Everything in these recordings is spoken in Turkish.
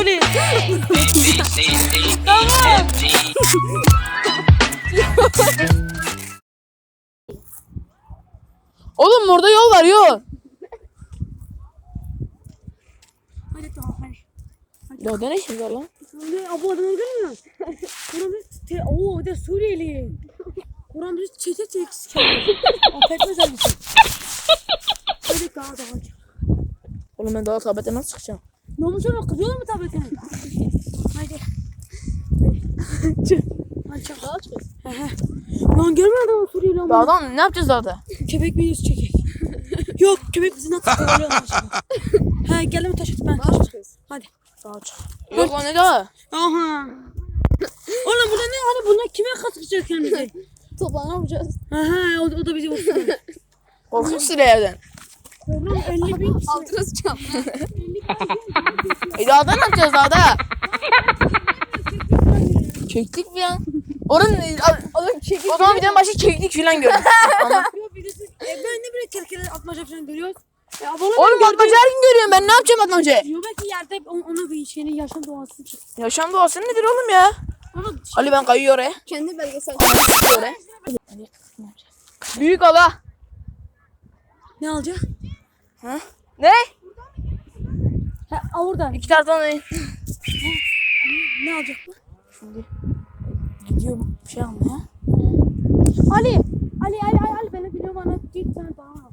Fuli. Tamam. Oğlum orada yol var yol. Hadi tamam hadi. Ya ne işin var lan? Bu adamı görmüyor musun? Kur'an bir te o de Suriyeli. Kur'an bir çete çek. Affetmez misin? Hadi daha daha. Oğlum ben daha tablete nasıl çıkacağım? Namusuna kırıyor mu tabletini? Haydi. Hadi çak. Daha çıkıyor. Lan görmüyor adamı Suriyeli ama. Dağdan ne yapacağız dağda? Köpek yüz çekek. Yok köpek bizi nasıl kovalıyor anlaşılan. He gel mi taş at ben taş at. Hadi. Dağa çık. Yok lan ne dağı? Aha. Oğlum burada ne hani bunlar kime katıkacak kendimizi? Toplan ne yapacağız? Aha o, o da bizi vursun. Korksun silahlardan. Oğlum 50 bin kişi. Altına sıçacağım. E dağda ne yapacağız dağda? Keklik mi ya? Oranın Oğlum çekil. o zaman bir de başka keklik falan gördüm. Birisi. E, ben ne böyle kerkele atmaca falan görüyoruz. E, abone Oğlum atmaca her gün görüyorum ben ne yapacağım atmaca? Diyor belki yerde on- ona bir şeyin yaşam doğası çık. Yaşam doğası nedir oğlum ya? Ama Ali ben kayıyor oraya. Kendi belgesel. Kayıyor oraya. Büyük ala. ne alacak? Ha? Ne? He a, oradan. İki taraftan ne? Ne alacak bu? Şimdi gidiyorum bir şey almaya. Ali. Ali Ali Ali Ali beni biliyor bana git sen bana. al.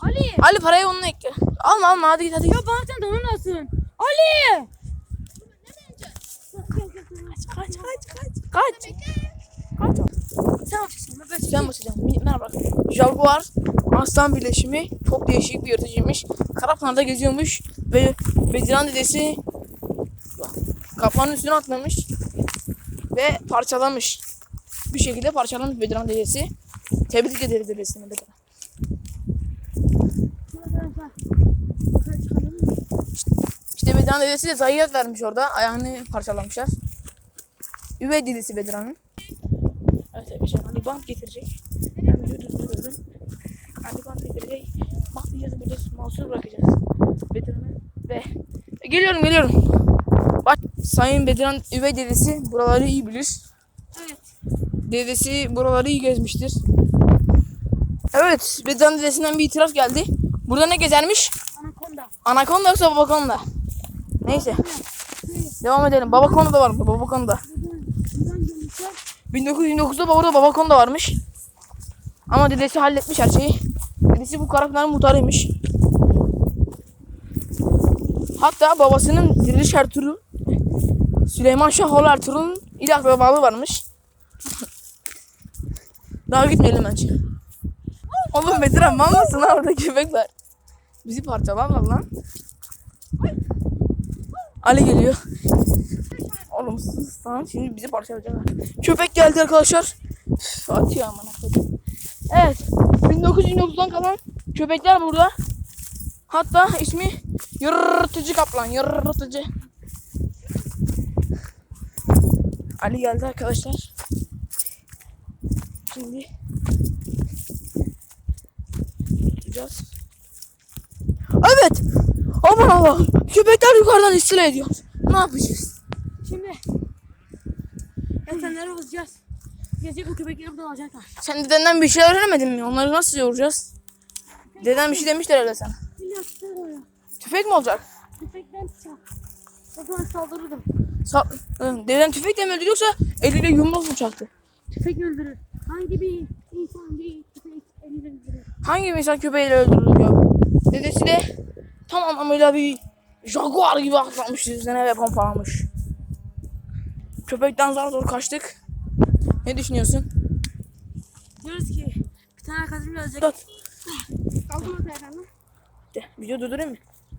Ali. Ali parayı onunla ekle. Alma alma hadi git hadi. Ya bana sen donanasın. Ali. Kaç kaç kaç. Kaç. Kaç. Sen alacaksın. Ben basacaksın. Minikler bak. Jaguar aslan birleşimi çok değişik bir yırtıcıymış. Karapınar'da geziyormuş ve Bediran dedesi kaplanın üstüne atlamış ve parçalamış. Bir şekilde parçalamış Bediran dedesi. Tebrik ederiz dedesine Bediran. İşte Bediran dedesi de zayiat vermiş orada. Ayağını parçalamışlar. Üvey dedesi Bediran'ın. Arkadaşlar Ali bant getirecek. Ben videoyu durduruyorum. Ali bant getirecek. Bakmayacağız burada mouse'u bırakacağız. Bediran'ı ve ve geliyorum geliyorum. Bak Sayın Bediran üvey dedesi buraları iyi bilir. Evet. Dedesi buraları iyi gezmiştir. Evet Bediran dedesinden bir itiraf geldi. Burada ne gezermiş? Anakonda. Anakonda yoksa babakonda. Neyse. Devam edelim. Babakonda da var burada. Babakonda. Buradan gelmişler. 1929'da orada babakonda varmış. Ama dedesi halletmiş her şeyi. Dedesi bu Karapınar'ın muhtarıymış. Hatta babasının Diriliş Ertuğrul, Süleyman Şahoğlu Ertuğrul'un ile akrabalığı varmış. Daha gitmeyelim bence. Oğlum Bediran mal mısın lan orada köpek var. Bizi parçalarlar lan. Ali geliyor. Oğlum sus lan şimdi bizi parçalayacaklar. Köpek geldi arkadaşlar. Üf, Atıyor aman. Evet. 1929'dan kalan köpekler burada. Hatta ismi yırtıcı kaplan. Yırtıcı. Ali geldi arkadaşlar. Şimdi tutacağız. Evet. Aman Allah. Köpekler yukarıdan istila ediyor. Ne yapacağız? Şimdi. Esenleri alacağız. Gelecek bu köpekleri buradan alacaklar. Sen dedenden bir şey öğrenemedin mi? Onları nasıl yoracağız? Deden bir şey demişler öyle sana. Tüfek mi olacak? Köpekten tutacağım. O zaman saldırırdım. Sa Hı, deden tüfekle mi öldü yoksa eliyle yumruk mu çaktı? Tüfek öldürür. Hangi bir insan değil tüfek eliyle öldürür. Hangi insan köpeğiyle öldürülür ya? Dedesi de tam anlamıyla bir jaguar gibi atlamış yüzüne ve pompalamış. Köpekten zar zor kaçtık. Ne düşünüyorsun? Diyoruz ki bir tane kadın gelecek. Dur. Efendim. De, video durdurayım mı?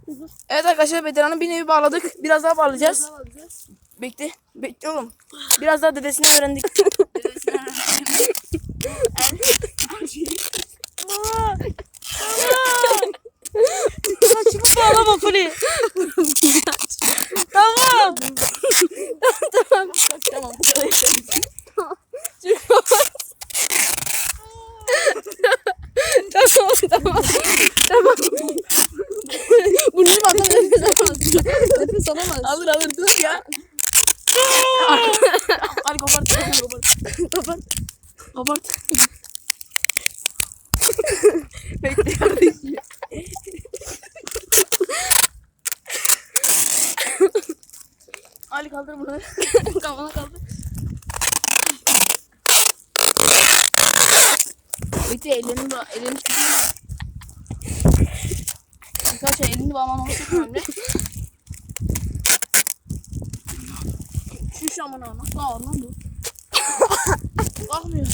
Dur. Evet arkadaşlar veteranı bir nevi bağladık. Biraz daha bağlayacağız. Biraz daha alacağız. Bekle. Bekle oğlum. Biraz daha dedesinden öğrendik. dedesinden öğrendik. Saçımı bağlama Fuli. tamam. tamam. Tamam. bu kadar yeter. tamam tamam. Tamam. Bunu mu atalım? tutamaz. Alır alır dur ya. Hadi kopart. Kopart. Kopart. Kopart. Bekle kardeşim. Ali kaldır bunu. Kafana kaldır. Bekle ellerini bağ, ellerini. Arkadaşlar elini bağlaması çok önemli. Şu şu aman aman. Nasıl ağır lan bu? Kalkmıyor.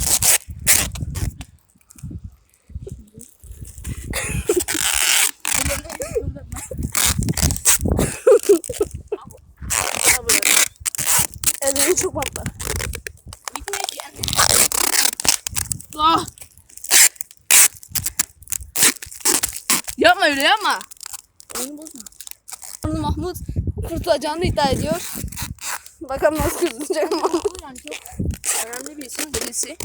Ellerim çok patlar. Ah! Yapma öyle yapma. Oyunu bozma. Mahmut kurtulacağını iddia ediyor. Bakalım nasıl kurtulacak Mahmut. Bu yani çok önemli birisi.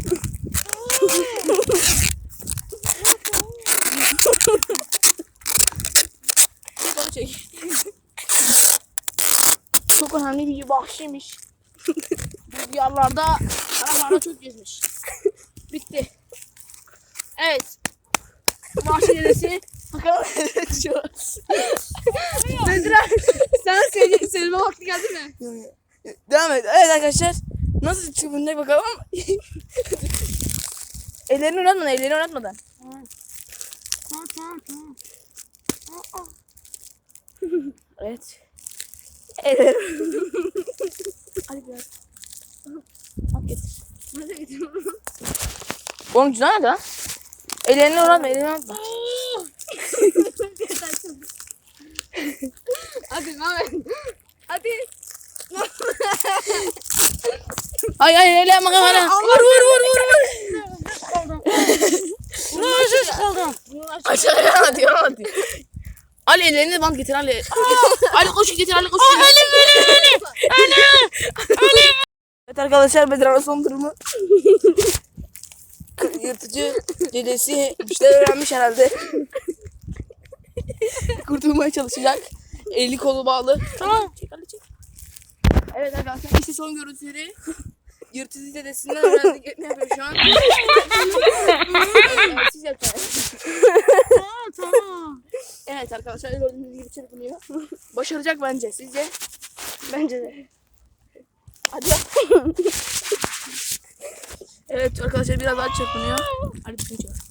Çok önemli bir bahşişmiş. Bu diyarlarda aralarda çok gezmiş. Bitti. Evet. Bahşiş dedesi. Bakalım şu an. Bedran sen sevme vakti geldi mi? Devam et. Evet arkadaşlar. Nasıl çıkıyor bakalım. ellerini oynatmadan, ellerini oynatmadan. Evet. Ellerini. Hadi biraz. Al getir. Nereye gidiyorum? Oğlum güzel nerede lan? Ellerini oynatma, ellerini oynatma. Hadi Mehmet. Hadi. Ay ay öyle yapma kafana. Vur vur vur vur vur. Nasıl kaldım? Aşağıya hadi hadi. Ali ellerini bant getir Ali. Ali koş getir Ali koş. Ali Ali Ali Ali. Evet arkadaşlar Bedran'ın son durumu. Yırtıcı dedesi bir şeyler öğrenmiş herhalde. Kurtulmaya çalışacak. Eli kolu bağlı. Tamam. Evet arkadaşlar işte son görüntüleri. Yırtıcı dedesinden öğrendik ne yapıyor şu an. Evet, siz yapacaksınız. Tamam tamam. Evet arkadaşlar gördüğünüz gibi çırpınıyor. Başaracak bence. Sizce? Bence de. Hadi yap. evet arkadaşlar biraz daha çırpınıyor. Hadi bütün çırp.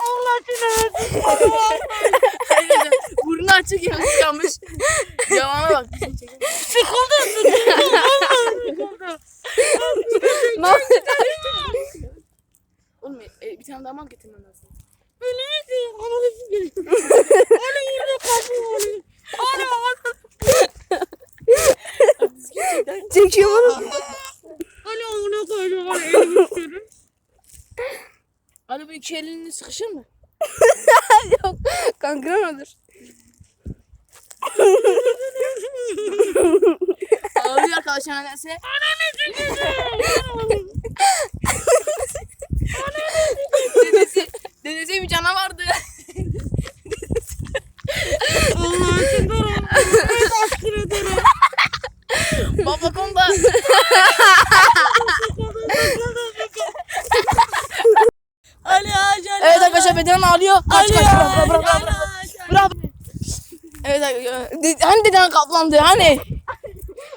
Allah seni Hayır, Burnu açık yanlış kalmış. Yavana bak. Sıkıldım sıkıldım. Sıkıldım. Oğlum e, bir tane daha mal getirmen lazım. Beni. Anne yürü kapı onu. Anne anne. Hadi biz gerçekten. Çekiyor bunu. Anne ona koydum. Anne elimi sürün. Bu iki elini sıkışır mı? Yok. Kankran olur. Ağlıyor arkadaşlar nedense. Dedesi, dedesi bir. Evet aşkır ederim. Baba konuda. Ali ağaç Ali. Evet arkadaşlar Bedirhan ağlıyor. Kaç Ali kaç bırak bırak bırak bırak. Bırak. Evet arkadaşlar. De- Hani deden kaplandı hani?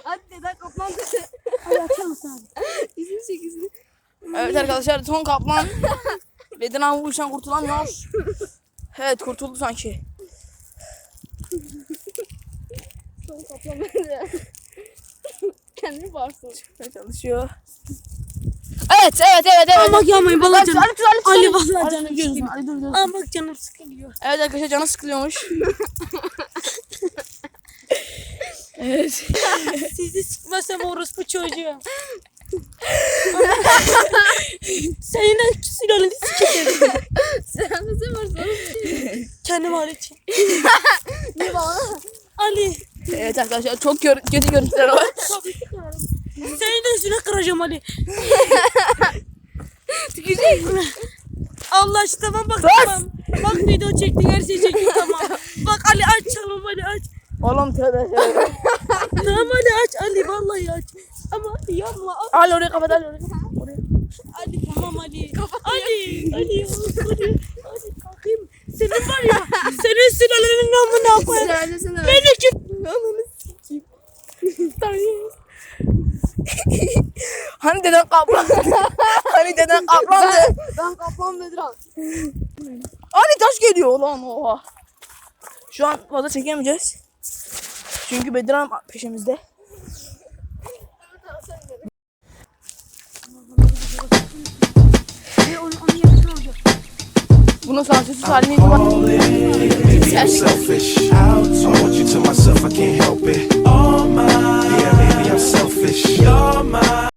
Hadi deden kaplan dedi. Ali açar mısın abi? İzin sekizini. Evet arkadaşlar son kaplan. Bedirhan bu işten kurtulamıyor. Evet kurtuldu sanki. Son kaplan. Kendini bağırsın. Çalışıyor. Evet evet evet evet. Ama Ali vallahi tut, canım. Ali Ali Ali Ali. Ali canım sıkılıyor. Ali dur dur. Ama bak canım sıkılıyor. Evet arkadaşlar canı sıkılıyormuş. evet. Sizi sıkmasam orospu çocuğu. Senin sülaleni sikerim. Sen nasıl varsın? Kendim hariç. Ne bana? Ali. Evet arkadaşlar çok gör kötü görüntüler var. Üstüne kıracağım Ali. Tükürecek. Allah aşkına tamam bak tamam. Bak video çektik her şey çektik tamam. Bak Ali aç tamam Ali aç. Oğlum tövbe tövbe. Tamam hadi aç Ali vallahi aç. Ama yapma. Al orayı kapat al. Oraya. Hadi tamam Ali. Ali. Ali. Hadi. Hadi kalkayım. Senin var ya. Senin sülalenin amına koyayım. Beni Hani deden kaplan. hani deden kaplandı. Ben kaplan Bedran. Hani taş geliyor lan oha. Şu an fazla çekemeyeceğiz. Çünkü Bedran peşimizde. Bunun sansürsüz halini bak.